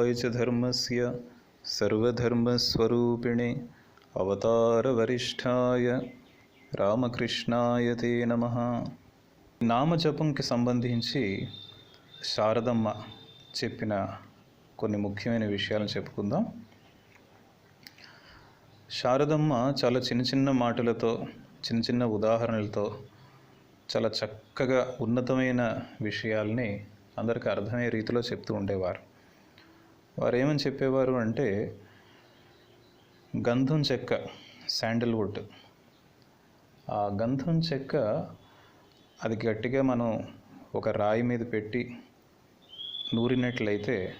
नित्याय च धर्मस्य सर्वधर्मस्वरूपिणे అవతారవరిష్టాయ రామకృష్ణాయ తే నమ నామజపంకి సంబంధించి శారదమ్మ చెప్పిన కొన్ని ముఖ్యమైన విషయాలను చెప్పుకుందాం శారదమ్మ చాలా చిన్న చిన్న మాటలతో చిన్న చిన్న ఉదాహరణలతో చాలా చక్కగా ఉన్నతమైన విషయాల్ని అందరికీ అర్థమయ్యే రీతిలో చెప్తూ ఉండేవారు వారు ఏమని చెప్పేవారు అంటే గంధం చెక్క శాండల్వుడ్. ఆ గంధం చెక్క అది గట్టిగా మనం ఒక రాయి మీద పెట్టి నూరినట్లయితే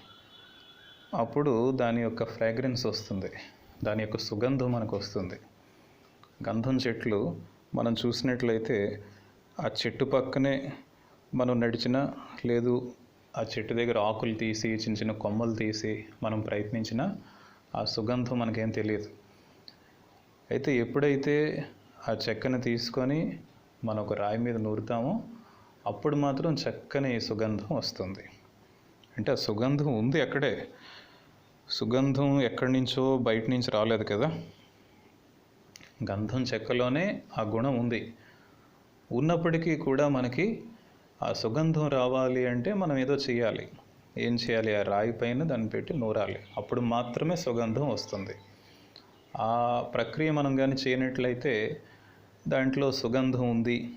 అప్పుడు దాని యొక్క ఫ్రాగ్రెన్స్ వస్తుంది. దాని యొక్క సుగంధం మనకు వస్తుంది. గంధం చెట్లు మనం చూసినట్లయితే ఆ చెట్టు పక్కనే మనం నడిచిన లేదు ఆ చెట్టు దగ్గర ఆకులు తీసి చిన్న చిన్న కొమ్మలు తీసి మనం ప్రయత్నించినా ఆ సుగంధం మనకేం తెలియదు. అయితే ఎప్పుడైతే ఆ చెక్కను తీసుకొని మనం ఒక రాయి మీద నూరుతామో అప్పుడు మాత్రం చక్కని సుగంధం వస్తుంది. అంటే ఆ సుగంధం ఉంది అక్కడే. సుగంధం ఎక్కడి నుంచో బయట నుంచి రాలేదు కదా. గంధం చెక్కలోనే ఆ గుణం ఉంది. ఉన్నప్పటికీ కూడా మనకి ఆ సుగంధం రావాలి అంటే మనం ఏదో చేయాలి ఏం చేయాలి ఆ రాయి పైన దాన్ని పెట్టి నూరాలి. అప్పుడు మాత్రమే సుగంధం వస్తుంది. ఆ ప్రక్రియ మనం కానీ చేయనట్లయితే దాంట్లో సుగంధం ఉంది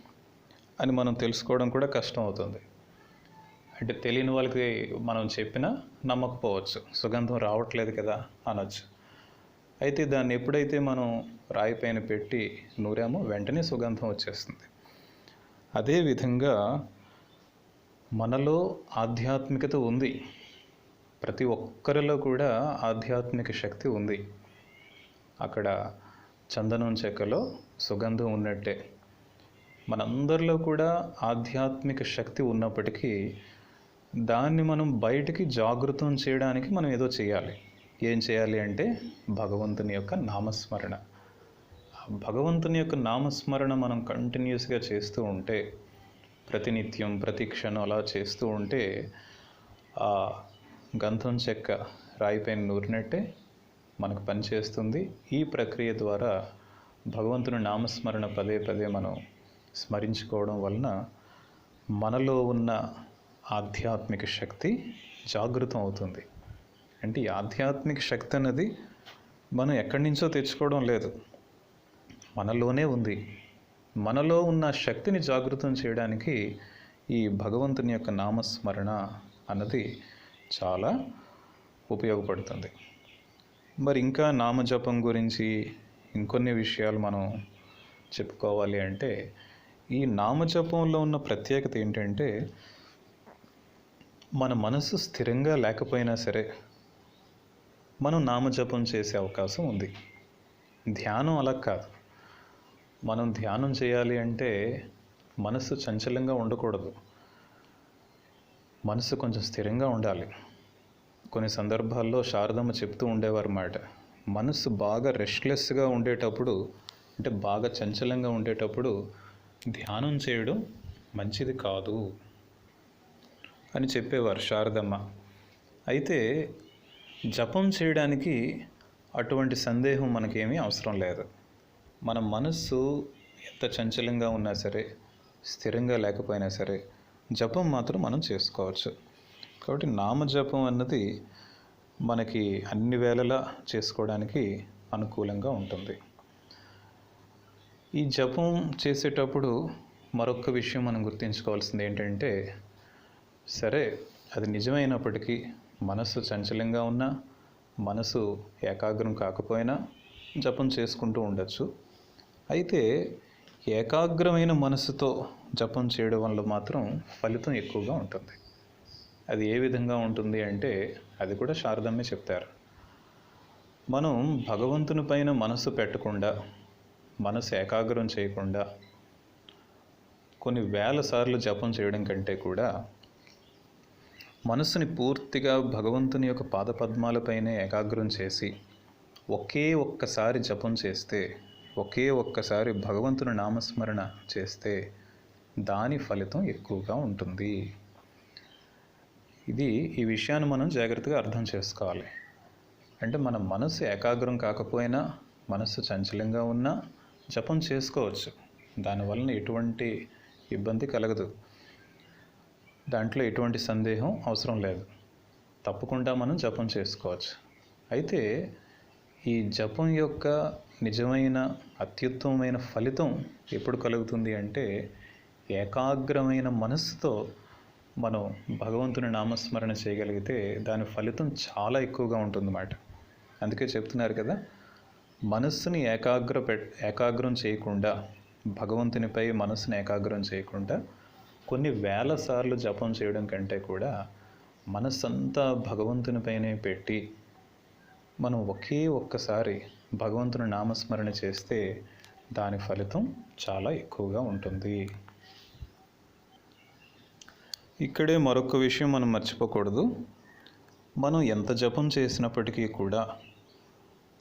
అని మనం తెలుసుకోవడం కూడా కష్టం అవుతుంది. అంటే తెలియని వాళ్ళకి మనం చెప్పినా నమ్మకపోవచ్చు. సుగంధం రావట్లేదు కదా అనొచ్చు. అయితే దాన్ని ఎప్పుడైతే మనం రాయి పైన పెట్టి నూరామో వెంటనే సుగంధం వచ్చేస్తుంది. అదేవిధంగా మనలో ఆధ్యాత్మికత ఉంది. ప్రతి ఒక్కరిలో కూడా ఆధ్యాత్మిక శక్తి ఉంది. అక్కడ చందనం చెక్కలో సుగంధం ఉన్నట్టే. మనందరిలో కూడా ఆధ్యాత్మిక శక్తి ఉన్నప్పటికీ దాన్ని మనం బయటికి జాగృతం చేయడానికి మనం ఏదో చేయాలి. ఏం చేయాలి అంటే భగవంతుని యొక్క నామస్మరణ. భగవంతుని యొక్క నామస్మరణ మనం కంటిన్యూస్గా చేస్తూ ఉంటే ప్రతినిత్యం ప్రతి క్షణం అలా చేస్తూ ఉంటే ఆ గంధం చెక్క రాయిపైన నూరినట్టే మనకు పనిచేస్తుంది ఈ ప్రక్రియ ద్వారా భగవంతుని నామస్మరణ పదే పదే మనం స్మరించుకోవడం వలన మనలో ఉన్న ఆధ్యాత్మిక శక్తి జాగృతం అవుతుంది. అంటే ఈ ఆధ్యాత్మిక శక్తి అన్నది మనం ఎక్కడి నుంచో తెచ్చుకోవడం లేదు. మనలోనే ఉంది. మనలో ఉన్న శక్తిని జాగృతం చేయడానికి ఈ భగవంతుని యొక్క నామస్మరణ అన్నది చాలా ఉపయోగపడుతుంది. మరి ఇంకా నామజపం గురించి ఇంకొన్ని విషయాలు మనం చెప్పుకోవాలి అంటే ఈ నామజపంలో ఉన్న ప్రత్యేకత ఏంటంటే మన మనసు స్థిరంగా లేకపోయినా సరే మనం నామజపం చేసే అవకాశం ఉంది. ధ్యానం అలా కాదు. మనం ధ్యానం చేయాలి అంటే మనసు చంచలంగా ఉండకూడదు. మనసు కొంచెం స్థిరంగా ఉండాలి. కొన్ని సందర్భాల్లో శారదమ్మ చెప్తూ ఉండేవారు మాట మనసు బాగా రెస్ట్లెస్గా ఉండేటప్పుడు అంటే బాగా చంచలంగా ఉండేటప్పుడు ధ్యానం చేయడం మంచిది కాదు అని చెప్పేవారు శారదమ్మ. అయితే జపం చేయడానికి అటువంటి సందేహం మనకేమీ అవసరం లేదు. మన మనస్సు ఎంత చంచలంగా ఉన్నా సరే స్థిరంగా లేకపోయినా సరే జపం మాత్రం మనం చేసుకోవచ్చు. కాబట్టి నామజపం అన్నది మనకి అన్ని వేళలా చేసుకోవడానికి అనుకూలంగా ఉంటుంది. ఈ జపం చేసేటప్పుడు మరొక విషయం మనం గుర్తుంచుకోవాల్సింది ఏంటంటే సరే అది నిజమైనప్పటికీ మనసు చంచలంగా ఉన్నా మనసు ఏకాగ్రం కాకపోయినా జపం చేసుకుంటూ ఉండొచ్చు. అయితే ఏకాగ్రమైన మనసుతో జపం చేయడం వల్ల మాత్రం ఫలితం ఎక్కువగా ఉంటుంది. అది ఏ విధంగా ఉంటుంది అంటే అది కూడా శారదమ్మే చెప్తారు. మనం భగవంతుని పైన మనసు పెట్టకుండా మనసు ఏకాగ్రం చేయకుండా కొన్ని వేల సార్లు జపం చేయడం కంటే కూడా మనసుని పూర్తిగా భగవంతుని యొక్క పాదపద్మాలపైనే ఏకాగ్రం చేసి ఒకే ఒక్కసారి జపం చేస్తే ఒకే ఒక్కసారి భగవంతుని నామస్మరణ చేస్తే దాని ఫలితం ఎక్కువగా ఉంటుంది. ఇది ఈ విషయాన్ని మనం జాగ్రత్తగా అర్థం చేసుకోవాలి. అంటే మన మనసు ఏకాగ్రం కాకపోయినా మనసు చంచలంగా ఉన్నా జపం చేసుకోవచ్చు. దానివలన ఎటువంటి ఇబ్బంది కలగదు. దాంట్లో ఎటువంటి సందేహం అవసరం లేదు. తప్పకుండా మనం జపం చేసుకోవచ్చు. అయితే ఈ జపం యొక్క నిజమైన అత్యుత్తమమైన ఫలితం ఎప్పుడు కలుగుతుంది అంటే ఏకాగ్రమైన మనస్సుతో మనం భగవంతుని నామస్మరణ చేయగలిగితే దాని ఫలితం చాలా ఎక్కువగా ఉంటుందన్నమాట. అందుకే చెప్తున్నారు కదా మనస్సుని ఏకాగ్ర ఏకాగ్రం చేయకుండా భగవంతునిపై మనస్సుని ఏకాగ్రం చేయకుండా కొన్ని వేల సార్లు జపం చేయడం కంటే కూడా మనస్సంతా భగవంతునిపైనే పెట్టి మనం ఒకే ఒక్కసారి భగవంతుని నామస్మరణ చేస్తే దాని ఫలితం చాలా ఎక్కువగా ఉంటుంది. ఇక్కడే మరొక విషయం మనం మర్చిపోకూడదు. మనం ఎంత జపం చేసినప్పటికీ కూడా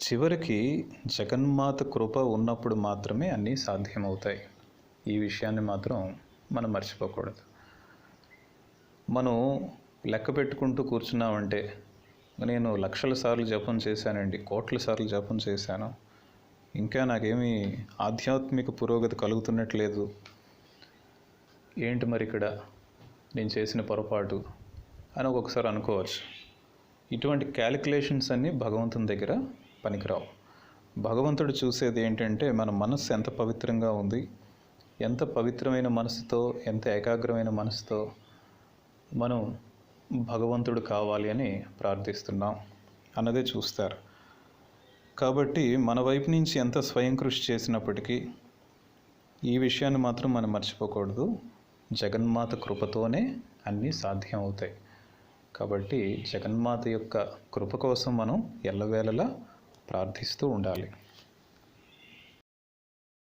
చివరికి జగన్మాత కృప ఉన్నప్పుడు మాత్రమే అన్నీ సాధ్యమవుతాయి. ఈ విషయాన్ని మాత్రం మనం మర్చిపోకూడదు. మనం లెక్క పెట్టుకుంటూ కూర్చున్నామంటే నేను లక్షల సార్లు జపం చేశానండి కోట్ల సార్లు జపం చేశాను. ఇంకా నాకేమీ ఆధ్యాత్మిక పురోగతి కలుగుతున్నట్లేదు. ఏంటి మరి ఇక్కడ నేను చేసిన పొరపాటు అని ఒక్కొక్కసారి అనుకోవచ్చు. ఇటువంటి క్యాలిక్యులేషన్స్ అన్నీ భగవంతుని దగ్గర పనికిరావు. భగవంతుడు చూసేది ఏంటంటే మన మనస్సు ఎంత పవిత్రంగా ఉంది ఎంత పవిత్రమైన మనసుతో ఎంత ఏకాగ్రమైన మనసుతో మనం భగవంతుడు కావాలి అని ప్రార్థిస్తున్నాం. అన్నదే చూస్తారు. కాబట్టి మన వైపు నుంచి ఎంత స్వయం కృషి చేసినప్పటికీ ఈ విషయాన్ని మాత్రం మనం మర్చిపోకూడదు. జగన్మాత కృపతోనే అన్నీ సాధ్యం అవుతాయి కాబట్టి జగన్మాత యొక్క కృప కోసం మనం ఎల్లవేళలా ప్రార్థిస్తూ ఉండాలి.